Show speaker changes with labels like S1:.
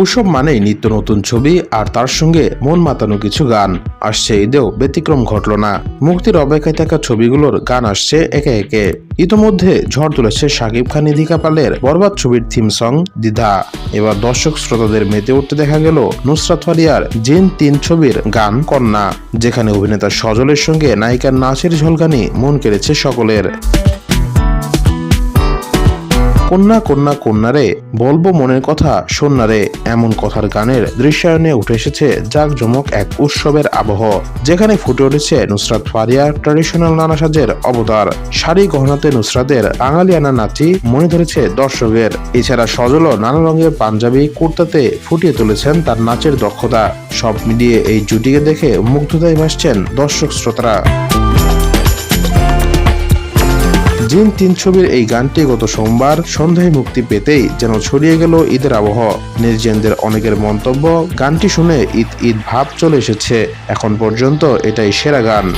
S1: উৎসব মানেই নিত্য নতুন ছবি আর তার সঙ্গে মন মাতানো কিছু গান। আসছে ঈদেও ব্যতিক্রম ঘটল না। মুক্তির অপেক্ষায় থাকা ছবিগুলোর গান আসছে একে একে। ইতোমধ্যে ঝড় তুলেছে শাকিব খান ইদিকা পালের বরবাদ ছবির থিম সং দ্বিধা এবার দর্শক শ্রোতাদের মেতে উঠতে দেখা গেল নুসরাত ফারিয়ার জিন তিন ছবির গান কন্যা, যেখানে অভিনেতা সজলের সঙ্গে নায়িকার নাচের ঝলকানি মন কেড়েছে সকলের। কন্যা কন্যা কন্যারে বলব মনের কথা সন্নারে এমন কথার গানের দৃশ্যায়নে উঠে এসেছে জাঁকজমক এক উৎসবের আবহ, যেখানে ফুটে উঠেছে নুসরাত ফারিয়া ট্র্যাডিশনাল নানা সাজের অবতার। শাড়ি গহনাতে নুসরাতের বাঙালিয়ানা নাচি মনে ধরেছে দর্শকের। এছাড়া সজলও নানা রঙের পাঞ্জাবি কুর্তাতে ফুটিয়ে তুলেছেন তার নাচের দক্ষতা। সব মিলিয়ে এই জুটিকে দেখে মুগ্ধতায় ভাসছেন দর্শক শ্রোতারা জিন তিন ছবির এই গানটি গত সোমবার সন্ধ্যায় মুক্তি পেতেই যেন ছড়িয়ে গেল ঈদের আবহ। নির্জেনদের অনেকের মন্তব্য, গানটি শুনে ঈদ ঈদ ভাব চলে এসেছে। এখন পর্যন্ত এটাই সেরা গান।